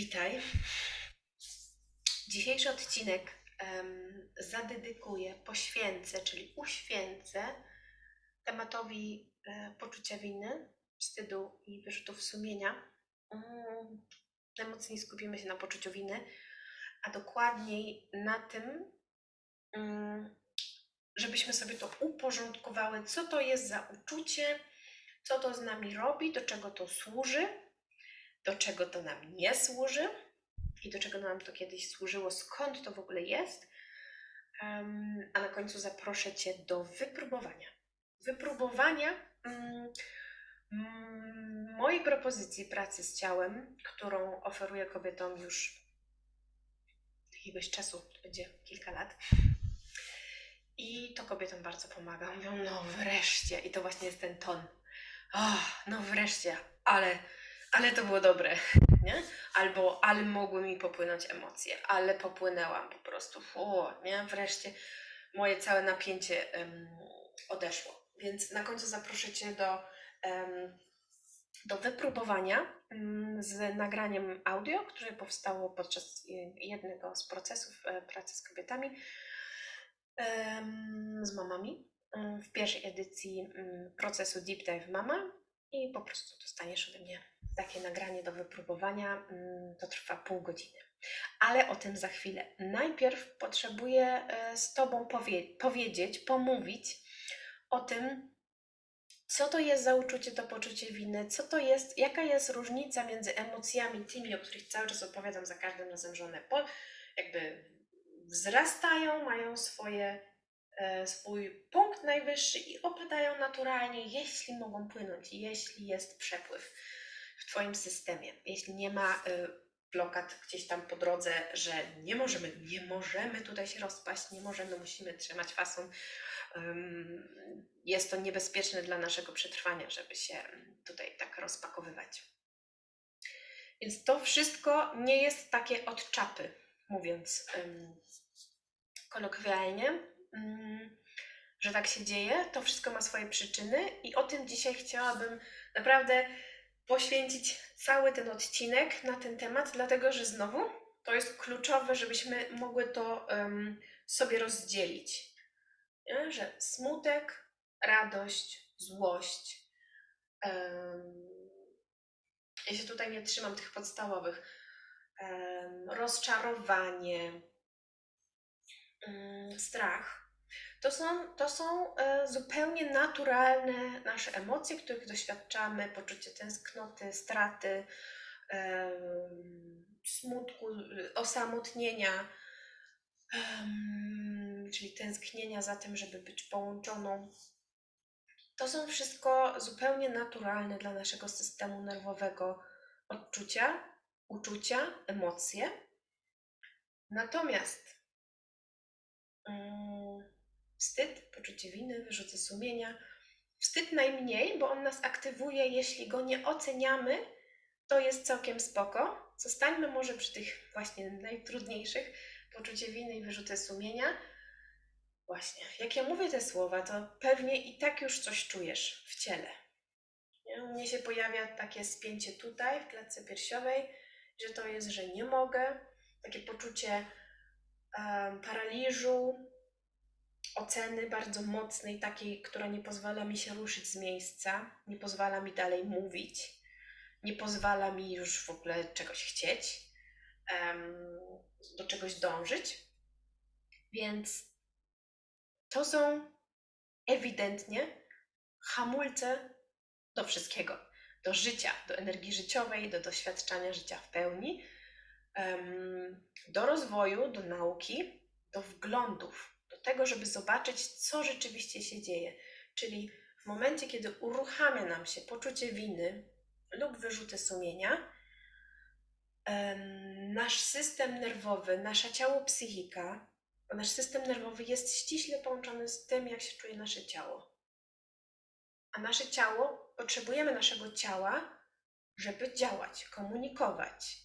Witaj. Dzisiejszy odcinek em, zadedykuję, poświęcę, czyli uświęcę tematowi e, poczucia winy, wstydu i wyrzutów sumienia. Mm, najmocniej skupimy się na poczuciu winy, a dokładniej na tym, mm, żebyśmy sobie to uporządkowały, co to jest za uczucie, co to z nami robi, do czego to służy, do czego to nam nie służy i do czego nam to kiedyś służyło, skąd to w ogóle jest. Em, a na końcu zaproszę Cię do wypróbowania. Wypróbowania mm, mm, mojej propozycji pracy z ciałem, którą oferuję kobietom już jakiegoś czasu, to będzie kilka lat. I to kobietom bardzo pomaga. Mówią, no wreszcie. I to właśnie jest ten ton. O, no wreszcie, ale, ale to było dobre, nie? Albo, ale mogły mi popłynąć emocje, ale popłynęłam po prostu. Fu, nie? Wreszcie moje całe napięcie em, odeszło. Więc na końcu zaproszę Cię do, em, do wypróbowania mm, z nagraniem audio, które powstało podczas jednego z procesów e, pracy z kobietami, em, z mamami w pierwszej edycji mm, procesu Deep Dive Mama i po prostu dostaniesz ode mnie takie nagranie do wypróbowania. mm, To trwa pół godziny. Ale o tym za chwilę. Najpierw potrzebuję e, z Tobą powie- powiedzieć, pomówić o tym, co to jest za uczucie, to poczucie winy, co to jest, jaka jest różnica między emocjami tymi, o których cały czas opowiadam za każdym razem, że one po, jakby wzrastają, mają swoje, e, swój punkt najwyższy i opadają naturalnie, jeśli mogą płynąć, jeśli jest przepływ w Twoim systemie, jeśli nie ma y, blokad gdzieś tam po drodze, że nie możemy, nie możemy tutaj się rozpaść, nie możemy, musimy trzymać fason. Jest to niebezpieczne dla naszego przetrwania, żeby się mm, tutaj tak rozpakowywać. Więc to wszystko nie jest takie od czapy, mówiąc kolokwialnie, ym, że tak się dzieje. To wszystko ma swoje przyczyny i o tym dzisiaj chciałabym naprawdę poświęcić cały ten odcinek na ten temat, dlatego że znowu to jest kluczowe, żebyśmy mogły to em, sobie rozdzielić. Nie? Że smutek, radość, złość. em, ja się tutaj nie trzymam tych podstawowych. em, rozczarowanie, mm, strach. To są, to są e, zupełnie naturalne nasze emocje, których doświadczamy, poczucie tęsknoty, straty, smutku, osamotnienia, czyli tęsknienia za tym, żeby być połączoną. To są wszystko zupełnie naturalne dla naszego systemu nerwowego odczucia, uczucia, emocje. Natomiast mm, wstyd, poczucie winy, wyrzuty sumienia. Wstyd najmniej, bo on nas aktywuje, jeśli go nie oceniamy, to jest całkiem spoko. Zostańmy może przy tych właśnie najtrudniejszych, poczucie winy i wyrzuty sumienia. Właśnie, jak ja mówię te słowa, to pewnie i tak już coś czujesz w ciele. Nie? U mnie się pojawia takie spięcie tutaj, w klatce piersiowej, że to jest, że nie mogę, takie poczucie em, paraliżu, oceny bardzo mocnej, takiej, która nie pozwala mi się ruszyć z miejsca, nie pozwala mi dalej mówić, nie pozwala mi już w ogóle czegoś chcieć, do czegoś dążyć. Więc to są ewidentnie hamulce do wszystkiego, do życia, do energii życiowej, do doświadczania życia w pełni, do rozwoju, do nauki, do wglądów, tego, żeby zobaczyć, co rzeczywiście się dzieje. Czyli w momencie, kiedy uruchamia nam się poczucie winy lub wyrzuty sumienia, nasz system nerwowy, nasza ciało psychika, nasz system nerwowy jest ściśle połączony z tym, jak się czuje nasze ciało. A nasze ciało, potrzebujemy naszego ciała, żeby działać, komunikować.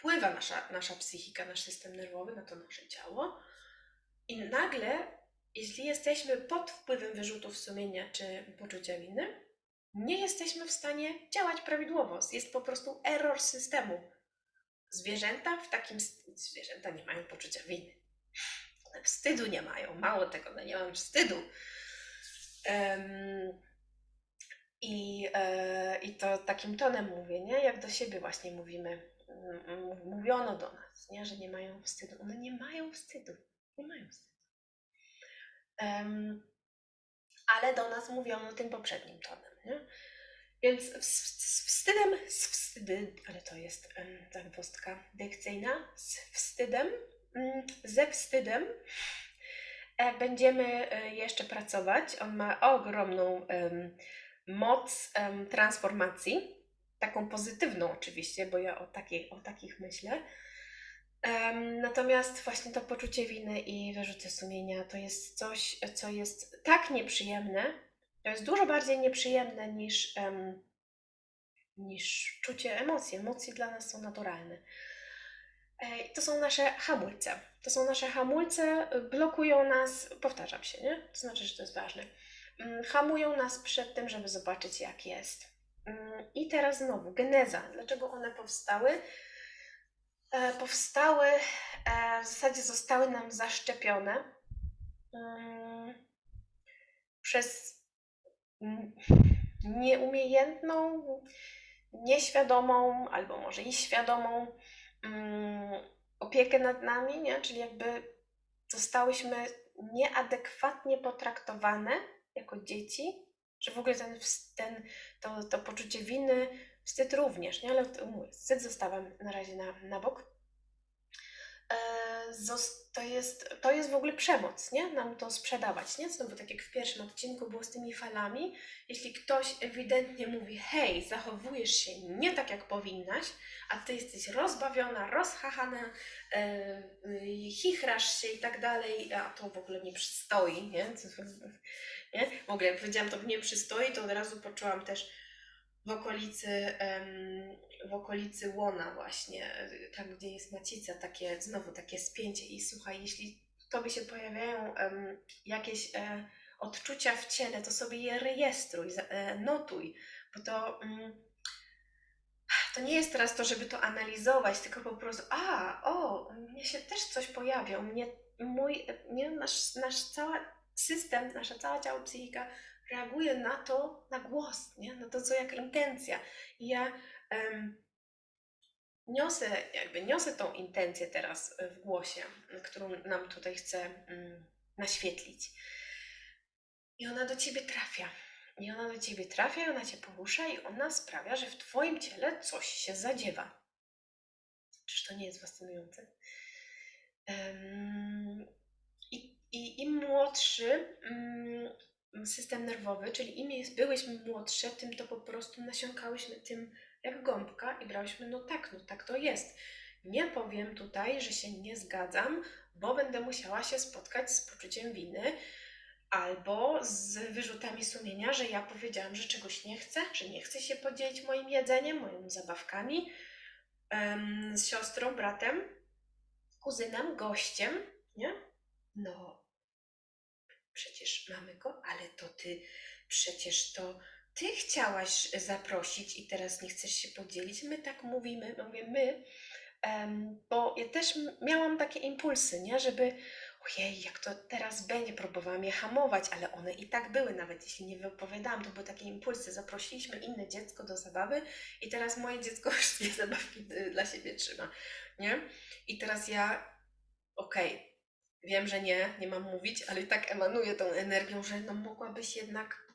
Wpływa nasza, nasza psychika, nasz system nerwowy na to nasze ciało. I nagle, jeśli jesteśmy pod wpływem wyrzutów sumienia czy poczucia winy, nie jesteśmy w stanie działać prawidłowo. Jest po prostu error systemu. Zwierzęta w takim. Zwierzęta nie mają poczucia winy. One wstydu nie mają. Mało tego, one nie mają wstydu. Em, i, e, I to takim tonem mówię, nie? Jak do siebie właśnie mówimy. M- m- Mówiono do nas, nie? Że nie mają wstydu. One nie mają wstydu. Nie mają wstydu. Em, ale do nas mówiono tym poprzednim tonem, nie? Więc z, wstydem, z wstydy, ale to jest um, zagwozdka dykcyjna, z wstydem, mm, ze wstydem e, będziemy e, jeszcze pracować. On ma ogromną em, moc transformacji, taką pozytywną oczywiście, bo ja o, takiej, o takich myślę. Em, natomiast właśnie to poczucie winy i wyrzuty sumienia to jest coś, co jest tak nieprzyjemne, to jest dużo bardziej nieprzyjemne niż, em, niż czucie emocji. Emocje dla nas są naturalne. E, To są nasze hamulce. To są nasze hamulce, blokują nas, powtarzam się, nie? To znaczy, że to jest ważne. Mm, Hamują nas przed tym, żeby zobaczyć, jak jest. Mm, I teraz znowu, geneza. Dlaczego one powstały? E, Powstały, e, w zasadzie zostały nam zaszczepione mm, przez mm, nieumiejętną, nieświadomą, albo może i świadomą opiekę nad nami, nie? czyli jakby zostałyśmy nieadekwatnie potraktowane jako dzieci, że w ogóle ten, ten, to, to poczucie winy, wstyd również, nie? ale wstyd zostawiam na razie na, na bok. Zos- to, jest, to jest w ogóle przemoc, nie? Nam to sprzedawać, nie? Znowu tak jak w pierwszym odcinku było z tymi falami, jeśli ktoś ewidentnie mówi, hej, zachowujesz się nie tak, jak powinnaś, a ty jesteś rozbawiona, rozchachana, e, y, chichrasz się i tak dalej, a to w ogóle nie przystoi, nie? Nie? W ogóle jak powiedziałam, to nie przystoi, to od razu poczułam też w okolicy, w okolicy łona właśnie, tam gdzie jest macica, takie, znowu takie spięcie. I słuchaj, jeśli tobie się pojawiają jakieś e, odczucia w ciele, to sobie je rejestruj, e, notuj, bo to mm, to nie jest teraz to, żeby to analizować, tylko po prostu, a, o, mnie się też coś pojawia, u mnie, mój, nie, nasz, nasz cały system, nasza cała ciało psychika reaguje na to, na głos, nie? na to, co jak intencja. I ja em, niosę, jakby niosę tą intencję teraz w głosie, którą nam tutaj chcę mm, naświetlić. I ona do ciebie trafia. I ona do ciebie trafia, i ona cię porusza, i ona sprawia, że w twoim ciele coś się zadziewa. Czyż to nie jest fascynujące? Em, I, i im młodszy mm, system nerwowy, czyli im jest, byłyśmy młodsze, tym to po prostu nasiąkałyśmy tym jak gąbka i brałyśmy, no tak, no tak to jest. Nie powiem tutaj, że się nie zgadzam, bo będę musiała się spotkać z poczuciem winy albo z wyrzutami sumienia, że ja powiedziałam, że czegoś nie chcę, że nie chcę się podzielić moim jedzeniem, moimi zabawkami z siostrą, bratem, kuzynem, gościem, nie? No, przecież mamy go, ale to ty, przecież to ty chciałaś zaprosić i teraz nie chcesz się podzielić. My tak mówimy, mówię my, bo ja też miałam takie impulsy, nie, żeby ojej, jak to teraz będzie, próbowałam je hamować, ale one i tak były, nawet jeśli nie wypowiadałam, to były takie impulsy. Zaprosiliśmy inne dziecko do zabawy i teraz moje dziecko wszystkie zabawki y, dla siebie trzyma, nie? I teraz ja, okej, wiem, że nie, nie mam mówić, ale i tak emanuję tą energią, że no mogłabyś jednak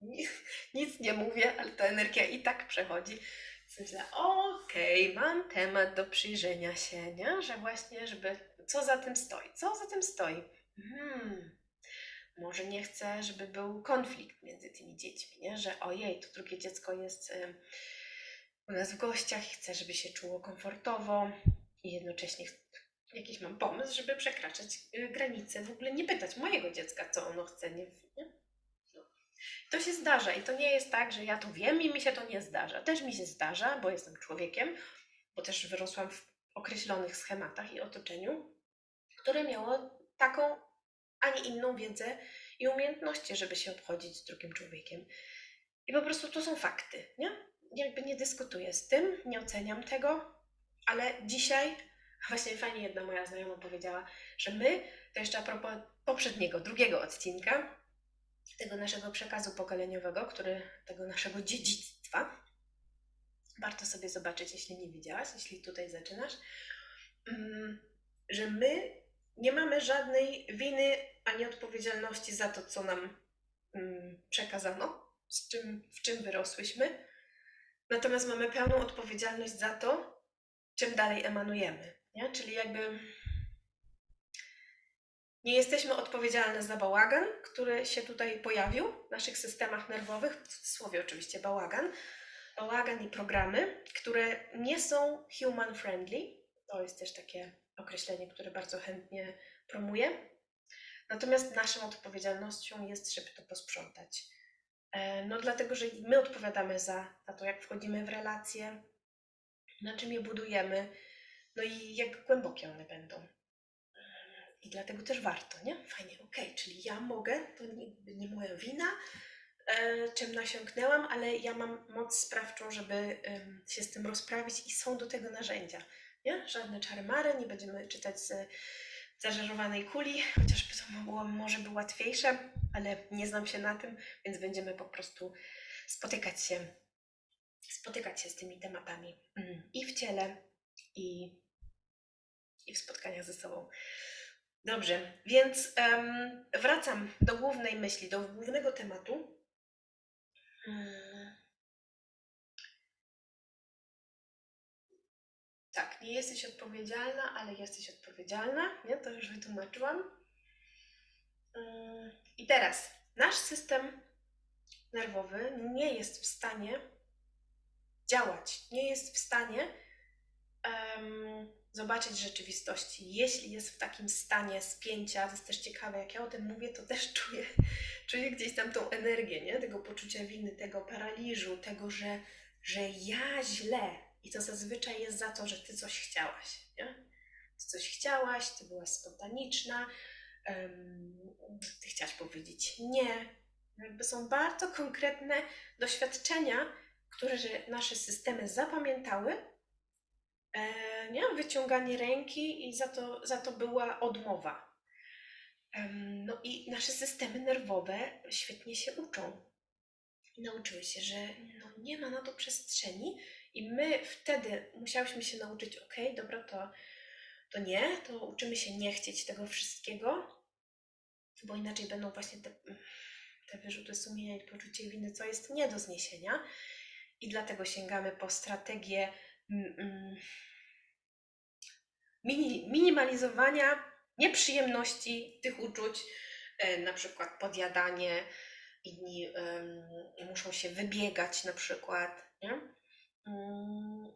ni- nic nie mówię, ale ta energia i tak przechodzi. Myślę, okej, mam temat do przyjrzenia się, nie? Że właśnie, żeby, co za tym stoi, co za tym stoi. Hmm, może nie chcę, żeby był konflikt między tymi dziećmi, nie? Że ojej, to drugie dziecko jest u nas w gościach i chcę, żeby się czuło komfortowo i jednocześnie jakiś mam pomysł, żeby przekraczać y, granice, w ogóle nie pytać mojego dziecka, co ono chce, nie? No. To się zdarza i to nie jest tak, że ja to wiem i mi się to nie zdarza. Też mi się zdarza, bo jestem człowiekiem, bo też wyrosłam w określonych schematach i otoczeniu, które miało taką, a nie inną wiedzę i umiejętności, żeby się obchodzić z drugim człowiekiem. I po prostu to są fakty, nie? Jakby nie dyskutuję z tym, nie oceniam tego, ale dzisiaj, właśnie fajnie jedna moja znajoma powiedziała, że my, to jeszcze a propos poprzedniego, drugiego odcinka, tego naszego przekazu pokoleniowego, który, tego naszego dziedzictwa, warto sobie zobaczyć, jeśli nie widziałaś, jeśli tutaj zaczynasz, mm, że my nie mamy żadnej winy ani odpowiedzialności za to, co nam mm, przekazano, z czym, w czym wyrosłyśmy. Natomiast mamy pełną odpowiedzialność za to, czym dalej emanujemy. Nie? Czyli jakby nie jesteśmy odpowiedzialne za bałagan, który się tutaj pojawił w naszych systemach nerwowych, w cudzysłowie oczywiście bałagan, bałagan i programy, które nie są human friendly. To jest też takie określenie, które bardzo chętnie promuję. Natomiast naszą odpowiedzialnością jest, żeby to posprzątać. E, No dlatego, że my odpowiadamy za, za to, jak wchodzimy w relacje, na czym je budujemy, no i jak głębokie one będą. I dlatego też warto, nie? Fajnie, okej, czyli ja mogę, to nie, nie moja wina, e, czym nasiąknęłam, ale ja mam moc sprawczą, żeby em, się z tym rozprawić i są do tego narzędzia, nie? Żadne czary-mary, nie będziemy czytać z zażarowanej kuli, chociażby to mogło, może by łatwiejsze, ale nie znam się na tym, więc będziemy po prostu spotykać się, spotykać się z tymi tematami mm, i w ciele, i, i w spotkaniach ze sobą. Dobrze, więc em, wracam do głównej myśli, do głównego tematu. Mm. Tak, nie jesteś odpowiedzialna, ale jesteś odpowiedzialna. Nie? To już wytłumaczyłam. Mm, I teraz nasz system nerwowy nie jest w stanie działać, nie jest w stanie em, zobaczyć rzeczywistości. Jeśli jest w takim stanie spięcia, to jest też ciekawe, jak ja o tym mówię, to też czuję, czuję gdzieś tam tą energię, nie? tego poczucia winy, tego paraliżu, tego, że, że ja źle. I to zazwyczaj jest za to, że ty coś chciałaś. Nie? Ty coś chciałaś, ty byłaś spontaniczna, em, ty chciałaś powiedzieć nie. Jakby są bardzo konkretne doświadczenia, które nasze systemy zapamiętały, nie? wyciąganie ręki i za to, za to była odmowa. No i nasze systemy nerwowe świetnie się uczą. Nauczyły się, że no nie ma na to przestrzeni i my wtedy musiałyśmy się nauczyć, ok, dobra, to, to nie, to uczymy się nie chcieć tego wszystkiego, bo inaczej będą właśnie te, te wyrzuty sumienia i poczucie winy, co jest nie do zniesienia. I dlatego sięgamy po strategię minimalizowania nieprzyjemności tych uczuć, e, na przykład podjadanie, inni muszą się wybiegać na przykład, nie? Mm,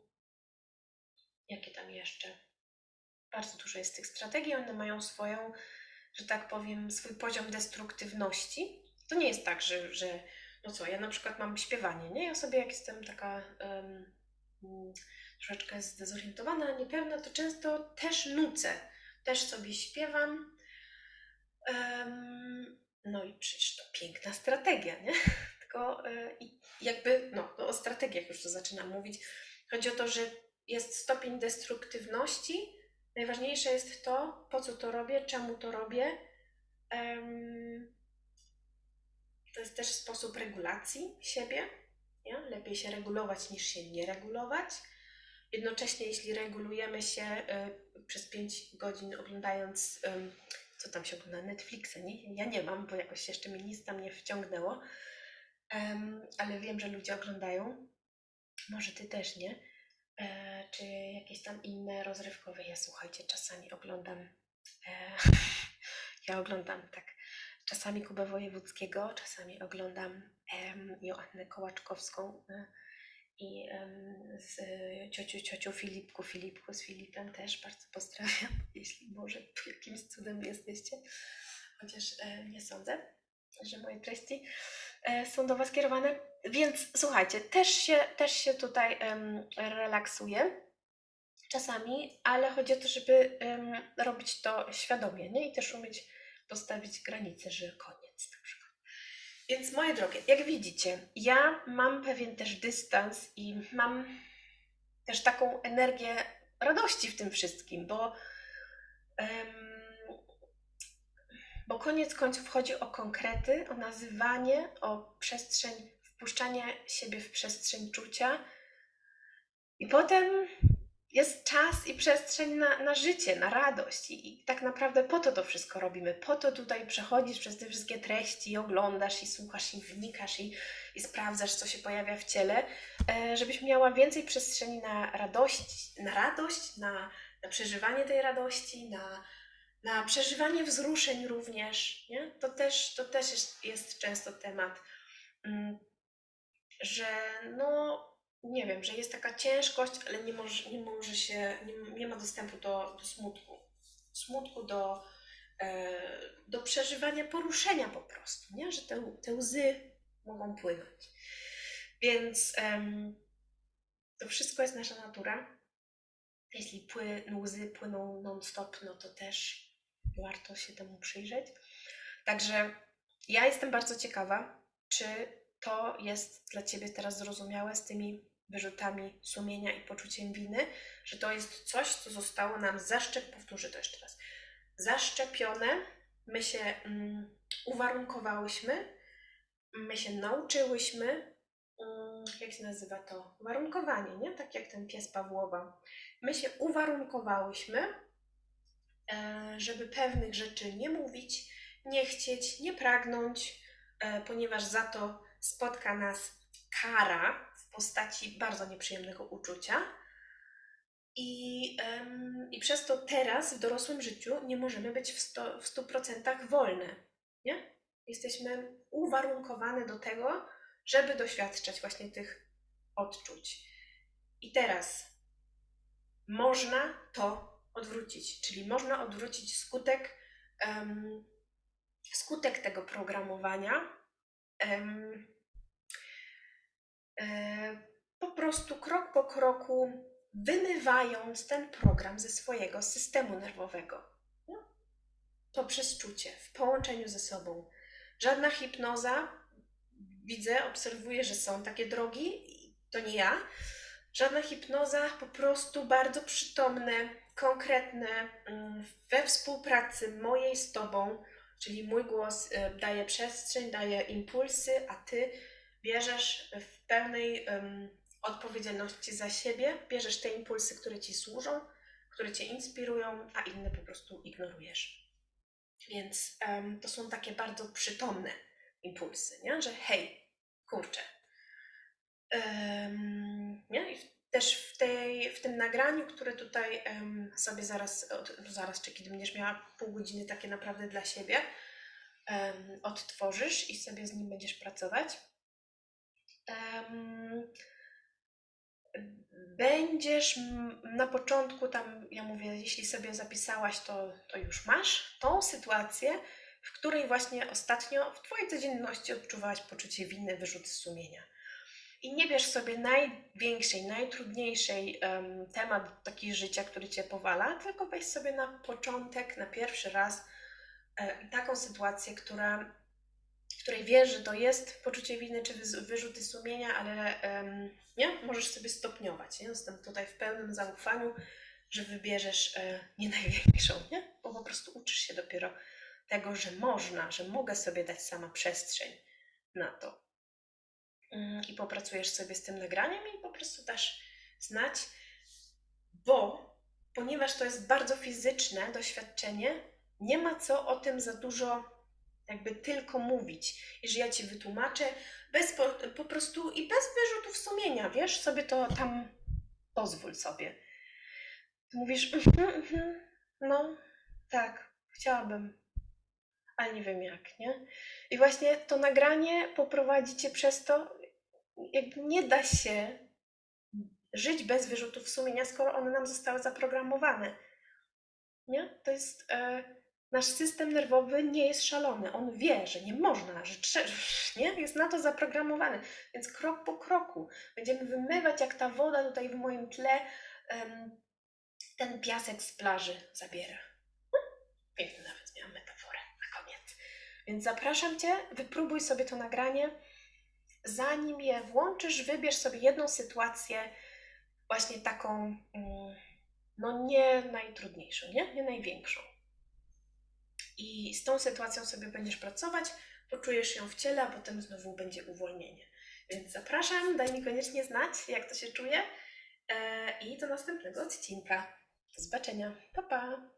jakie tam jeszcze? Bardzo dużo jest tych strategii, one mają swoją, że tak powiem, swój poziom destruktywności. To nie jest tak, że, że no co, ja na przykład mam śpiewanie, nie? Ja sobie jak jestem taka em, mm, troszeczkę zdezorientowana, niepewna, to często też nucę, też sobie śpiewam. No i przecież to piękna strategia, nie? Tylko e, jakby, no, no o strategiach już to zaczynam mówić. Chodzi o to, że jest stopień destruktywności. Najważniejsze jest to, po co to robię, czemu to robię. To jest też sposób regulacji siebie. Nie? Lepiej się regulować niż się nie regulować. Jednocześnie, jeśli regulujemy się y, przez 5 godzin oglądając, ym, co tam się ogląda, Netflixa, nie? Ja nie mam, bo jakoś jeszcze mnie nic tam nie wciągnęło, Em, ale wiem, że ludzie oglądają. Może ty też, nie? E, czy jakieś tam inne rozrywkowe. Ja słuchajcie, czasami oglądam. E, ja oglądam tak. Czasami Kubę Wojewódzkiego, czasami oglądam Joannę Kołaczkowską. E, i z ciociu, ciociu Filipku, Filipku, z Filipem też bardzo pozdrawiam, jeśli może tu jakimś cudem jesteście, chociaż e, nie sądzę, że moje treści e, są do Was kierowane. Więc słuchajcie, też się, też się tutaj relaksuję czasami, ale chodzi o to, żeby robić to świadomie, nie? I też umieć postawić granice, że koniec. na przykład. Więc moje drogie, jak widzicie, ja mam pewien też dystans i mam też taką energię radości w tym wszystkim, bo, em, bo koniec końców chodzi o konkrety, o nazywanie, o przestrzeń, wpuszczanie siebie w przestrzeń czucia. I potem jest czas i przestrzeń na, na życie, na radość. I, I tak naprawdę po to to wszystko robimy. Po to tutaj przechodzisz przez te wszystkie treści, i oglądasz, i słuchasz, i wnikasz, i, i sprawdzasz, co się pojawia w ciele, e, żebyś miała więcej przestrzeni na radość, na radość, na, na przeżywanie tej radości, na, na przeżywanie wzruszeń również. Nie? To też, to też jest, jest często temat, mm, że no nie wiem, że jest taka ciężkość, ale nie może, nie może się, nie, nie ma dostępu do, do smutku. Smutku, do, e, do przeżywania poruszenia po prostu, nie? że te, te łzy mogą płynąć. Więc em, to wszystko jest nasza natura. Jeśli pły, łzy płyną non-stop, no to też warto się temu przyjrzeć. Także ja jestem bardzo ciekawa, czy to jest dla Ciebie teraz zrozumiałe z tymi wyrzutami sumienia i poczuciem winy, że to jest coś, co zostało nam zaszczep, powtórzę to jeszcze raz, zaszczepione, my się mm, uwarunkowałyśmy, my się nauczyłyśmy, mm, jak się nazywa to? Warunkowanie, nie? Tak jak ten pies Pawłowa. My się uwarunkowałyśmy, e, żeby pewnych rzeczy nie mówić, nie chcieć, nie pragnąć, e, ponieważ za to spotka nas kara postaci bardzo nieprzyjemnego uczucia. I, ym, I przez to teraz w dorosłym życiu nie możemy być w, sto, w 100% wolne. Nie? Jesteśmy uwarunkowane do tego, żeby doświadczać właśnie tych odczuć. I teraz można to odwrócić, czyli można odwrócić skutek, skutek tego programowania. Po prostu krok po kroku wymywając ten program ze swojego systemu nerwowego. No? Poprzez czucie, w połączeniu ze sobą. Żadna hipnoza, widzę, obserwuję, że są takie drogi, to nie ja. Żadna hipnoza, po prostu bardzo przytomne, konkretne, mm, we współpracy mojej z Tobą, czyli mój głos y, daje przestrzeń, daje impulsy, a Ty bierzesz w pełnej um, odpowiedzialności za siebie, bierzesz te impulsy, które ci służą, które cię inspirują, a inne po prostu ignorujesz. Więc um, to są takie bardzo przytomne impulsy, nie? że hej, kurczę. Um, nie? I też w, tej, w tym nagraniu, które tutaj um, sobie zaraz, od, zaraz, czy kiedy będziesz miała pół godziny takie naprawdę dla siebie, odtworzysz i sobie z nim będziesz pracować, będziesz na początku tam, ja mówię, jeśli sobie zapisałaś, to, to już masz tą sytuację, w której właśnie ostatnio w Twojej codzienności odczuwałaś poczucie winy, wyrzuty sumienia. I nie bierz sobie największej, najtrudniejszej um, temat taki życia, który Cię powala, tylko weź sobie na początek, na pierwszy raz e, taką sytuację, która której wiesz, że to jest poczucie winy czy wyrzuty sumienia, ale nie? możesz sobie stopniować. Nie? Jestem tutaj w pełnym zaufaniu, że wybierzesz e, nie największą, nie? bo po prostu uczysz się dopiero tego, że można, że mogę sobie dać sama przestrzeń na to. Um, I popracujesz sobie z tym nagraniem i po prostu dasz znać, bo ponieważ to jest bardzo fizyczne doświadczenie, nie ma co o tym za dużo jakby tylko mówić. I że ja ci wytłumaczę bez po, po prostu i bez wyrzutów sumienia, wiesz, sobie to tam pozwól sobie. Mówisz, mm mm no tak, chciałabym, ale nie wiem jak, nie? I właśnie to nagranie poprowadzi cię przez to, jakby nie da się żyć bez wyrzutów sumienia, skoro one nam zostały zaprogramowane. Nie? To jest. E, Nasz system nerwowy nie jest szalony. On wie, że nie można, że trzeba, nie? jest na to zaprogramowany. Więc krok po kroku będziemy wymywać, jak ta woda tutaj w moim tle ten piasek z plaży zabiera. Piękny nawet miałam metaforę na koniec. Więc zapraszam Cię, wypróbuj sobie to nagranie. Zanim je włączysz, wybierz sobie jedną sytuację, właśnie taką, mm, no nie najtrudniejszą, nie, nie największą. I z tą sytuacją sobie będziesz pracować, poczujesz ją w ciele, a potem znowu będzie uwolnienie. Więc zapraszam, daj mi koniecznie znać, jak to się czuje. E, I do następnego odcinka. Do zobaczenia. Pa, pa!